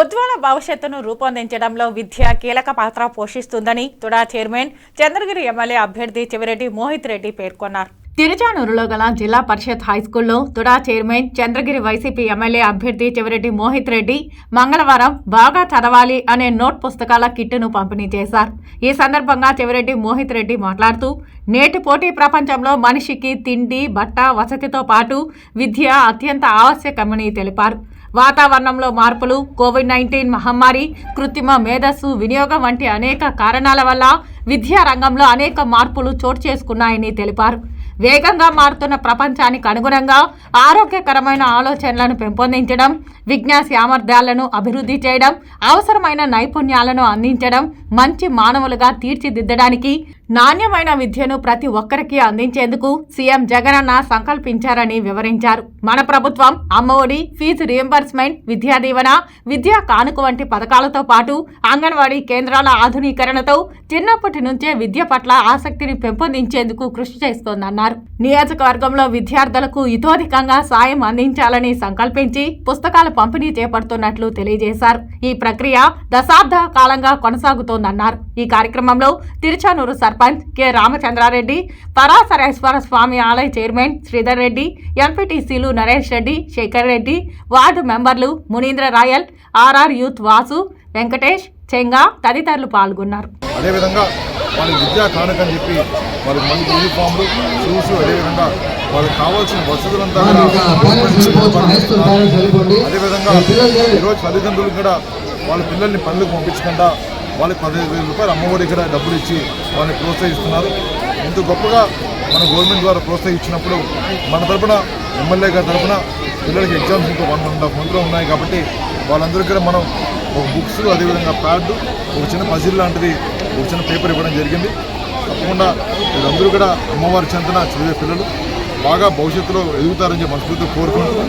ఉజ్వల భవిష్యత్తును రూపొందించడంలో విద్య కీలక పాత్ర పోషిస్తుందని తుడా చైర్మన్ చంద్రగిరి ఎమ్మెల్యే అభ్యర్థి చెవిరెడ్డి మోహిత్ రెడ్డి పేర్కొన్నారు. తిరుచానూరులో గల Zilla Parishad హైస్కూల్లో TUDA chairman Chandragiri YCP MLA అభ్యర్థి చెవిరెడ్డి మోహిత్ రెడ్డి మంగళవారం బాగా చదవాలి అనే నోట్ పుస్తకాల కిట్టును పంపిణీ చేశారు. ఈ సందర్భంగా చెవిరెడ్డి మోహిత్ రెడ్డి మాట్లాడుతూ నేటి పోటీ ప్రపంచంలో మనిషికి తిండి బట్ట వసతితో పాటు విద్య అత్యంత ఆవశ్యకమని తెలిపారు. వాతావరణంలో మార్పులు కోవిడ్ నైన్టీన్ మహమ్మారి కృత్రిమ మేధస్సు వినియోగం వంటి అనేక కారణాల వల్ల విద్యా రంగంలో అనేక మార్పులు చోటు చేసుకున్నాయని తెలిపారు. వేగంగా మారుతున్న ప్రపంచానికి అనుగుణంగా ఆరోగ్యకరమైన ఆలోచనలను పెంపొందించడం విజ్ఞా సామర్థ్యాలను అభివృద్ధి చేయడం అవసరమైన నైపుణ్యాలను అందించడం మంచి మానవులుగా తీర్చిదిద్దడానికి నాణ్యమైన విద్యను ప్రతి ఒక్కరికి అందించేందుకు సీఎం జగనన్న సంకల్పించారని వివరించారు. మన ప్రభుత్వం అమ్మఒడి ఫీజు రియంబర్స్మెంట్ విద్యా దీవెన విద్యా కానుక వంటి పథకాలతో పాటు అంగన్వాడీ కేంద్రాల ఆధునీకరణతో చిన్నప్పటి నుంచే విద్య పట్ల ఆసక్తిని పెంపొందించేందుకు కృషి చేస్తోందన్నారు. నియోజకవర్గంలో విద్యార్థులకు ఇతోధికంగా సాయం అందించాలని సంకల్పించి పుస్తకాల పంపిణీ చేపడుతున్నట్లు తెలియజేశారు. ఈ ప్రక్రియ దశాబ్ద కాలంగా కొనసాగుతోందన్నారు. ఈ కార్యక్రమంలో తిరుచానూరు సర్పంచ్ కె. రామచంద్రారెడ్డి పరాశరేశ్వర స్వామి ఆలయ చైర్మన్ శ్రీధర్ రెడ్డి ఎంపీటీసీలు నరేష్ రెడ్డి శేఖర్ రెడ్డి వార్డు మెంబర్లు మునీంద్ర రాయల్ ఆర్ఆర్ యూత్ వాసు వెంకటేష్ చెంగా తదితరులు పాల్గొన్నారు. అదేవిధంగా వాళ్ళకి విద్యా కానుక అని చెప్పి వాళ్ళకి మంచి యూనిఫామ్లు షూస్ అదేవిధంగా వాళ్ళకి కావాల్సిన వసతులంతా అదేవిధంగా ఈరోజు తల్లిదండ్రులు కూడా వాళ్ళ పిల్లల్ని పనులకు పంపించకుండా వాళ్ళకి పదిహేను వేల రూపాయలు అమ్మఒడి కూడా డబ్బులు ఇచ్చి వాళ్ళని ప్రోత్సహిస్తున్నారు. ఇంత గొప్పగా మన గవర్నమెంట్ ద్వారా ప్రోత్సహించినప్పుడు మన తరపున ఎమ్మెల్యే గారి తరపున పిల్లలకి ఎగ్జామ్స్ ఇంకా వన్ అండ్ హాఫ్ మంత్లో ఉన్నాయి కాబట్టి వాళ్ళందరికీ కూడా మనం ఒక బుక్స్ అదేవిధంగా ప్యాడ్ ఒక చిన్న పజిల్ లాంటిది ఒక చిన్న పేపర్ ఇవ్వడం జరిగింది. తప్పకుండా వీళ్ళందరూ కూడా అమ్మవారి చెంతన చదివే పిల్లలు బాగా భవిష్యత్తులో ఎదుగుతారని చెప్పి మనస్ఫూర్తిగా కోరుకుంటున్నాం.